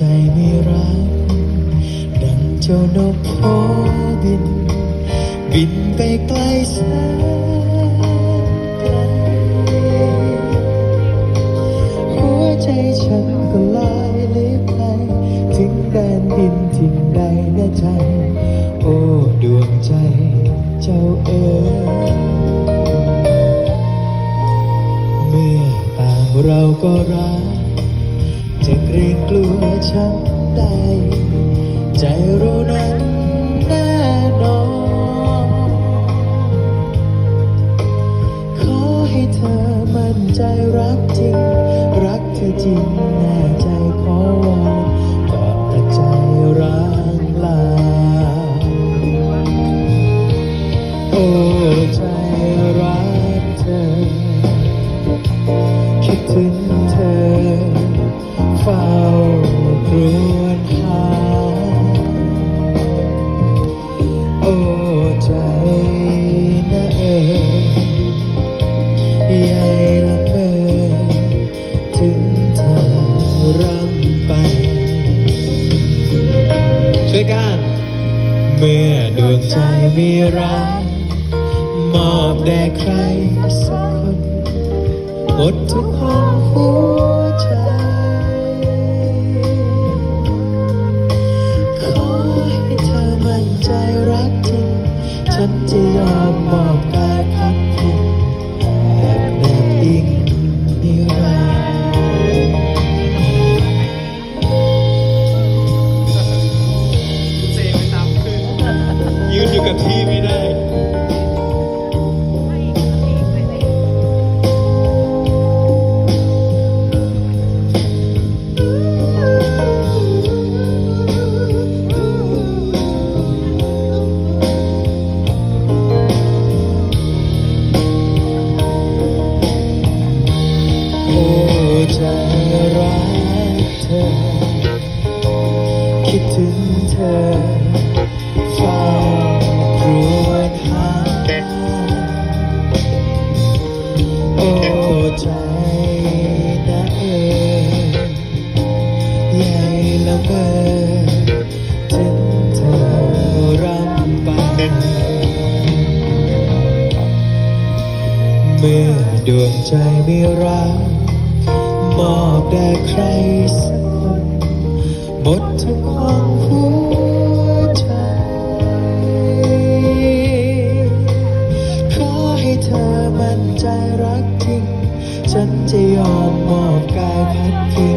ใจไม่รัก ดังเจ้านกโพบิน บินไปไกลแสนไกลหัวใจฉันก็ลอยลิบไปถึงแดนดินที่ใดนะใจ โอ้ดวงใจเจ้าเอ๋เมื่อต่างเราก็รัก จะเกรงกลัวช้ำใดใจรู้นั้นแน่นอน ขอให้เธอมั่นใจรักจริง รักเธอจริง อ้ใจนะเอ๋ยใหญ่ละเมอถึงเธอรำไป ช่วยกัน เมื่อดวงใจมีรักมอบแด่ใครสักคนหมดทุกห้องหัว ฉัน โอ้ใจรักเธอ คิดถึงเธอ ดวงใจไมีรักมอบแด่ใครสักคนหมดทุกห้องหัวใจ ขอให้เธอมั่นใจรักจริง ฉันจะยอมมอบกายพัดพิง